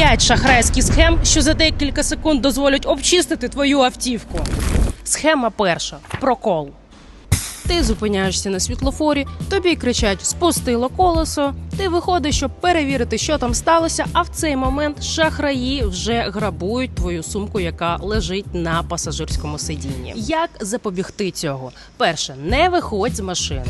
П'ять шахрайських схем, що за декілька секунд дозволять обчистити твою автівку. Схема перша прокол. Ти зупиняєшся на світлофорі, тобі кричать спустило колесо. Ти виходиш, щоб перевірити, що там сталося. А в цей момент шахраї вже грабують твою сумку, яка лежить на пасажирському сидінні. Як запобігти цього? Перше, не виходь з машини.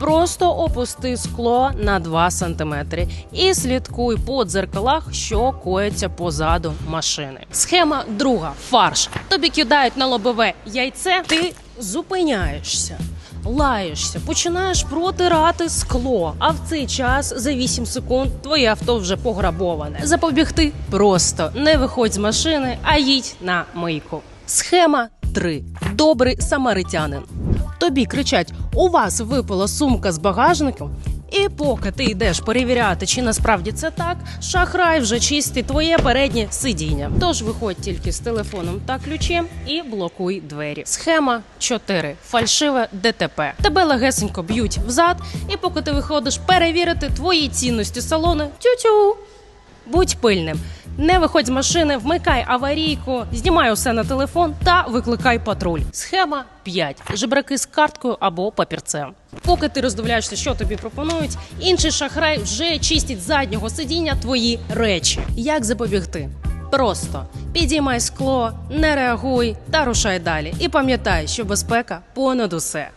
Просто опусти скло на 2 сантиметри і слідкуй по дзеркалах, що коїться позаду машини. Схема друга фарш. Тобі кидають на лобове яйце, ти зупиняєшся. Лаєшся, починаєш протирати скло. А в цей час за 8 секунд твоє авто вже пограбоване. Запобігти просто не виходь з машини, а їдь на мийку. Схема 3. Добрий самаритянин. Тобі кричать: у вас випала сумка з багажником. І поки ти йдеш перевіряти, чи насправді це так, шахрай вже чистить твоє переднє сидіння. Тож виходь тільки з телефоном та ключем і блокуй двері. Схема 4. Фальшиве ДТП. Тебе легесенько б'ють взад, і поки ти виходиш перевірити твої цінності салону, тю-тю. Будь пильним. Не виходь з машини, вмикай аварійку, знімай усе на телефон та викликай патруль. Схема 5. Жебраки з карткою або папірцем. Поки ти роздивляєшся, що тобі пропонують, інший шахрай вже чистить заднього сидіння твої речі. Як запобігти? Просто підіймай скло, не реагуй та рушай далі. І пам'ятай, що безпека понад усе.